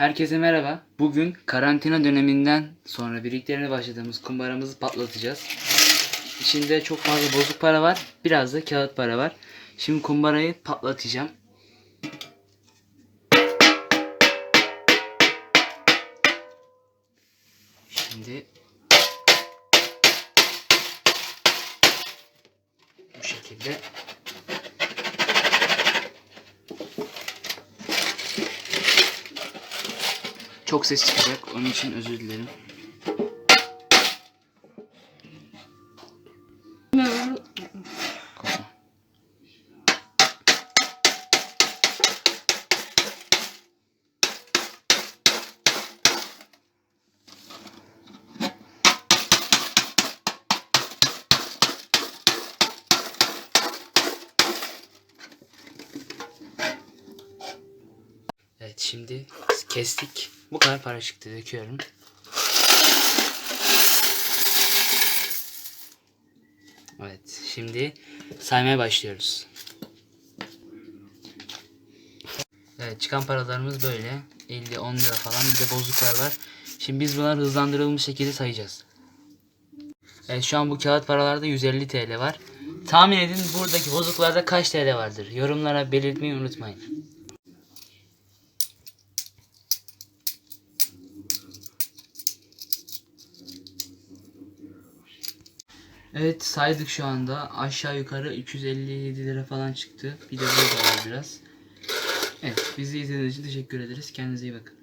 Herkese merhaba. Bugün karantina döneminden sonra biriklerine başladığımız kumbaramızı patlatacağız. İçinde çok fazla bozuk para var. Biraz da kağıt para var. Şimdi kumbarayı patlatacağım. Şimdi bu şekilde çok ses çıkacak. Onun için özür dilerim. Evet şimdi kestik. Bu kadar para çıktı döküyorum. Evet şimdi saymaya başlıyoruz. Evet çıkan paralarımız böyle. 50 10 lira falan bir de bozuklar var. Şimdi biz bunları hızlandırılmış şekilde sayacağız. Evet şu an bu kağıt paralarda 150 TL var. Tahmin edin buradaki bozuklarda kaç TL vardır? Yorumlara belirtmeyi unutmayın. Evet saydık şu anda. Aşağı yukarı 257 lira falan çıktı. Bir de burada biraz. Evet bizi izlediğiniz için teşekkür ederiz. Kendinize iyi bakın.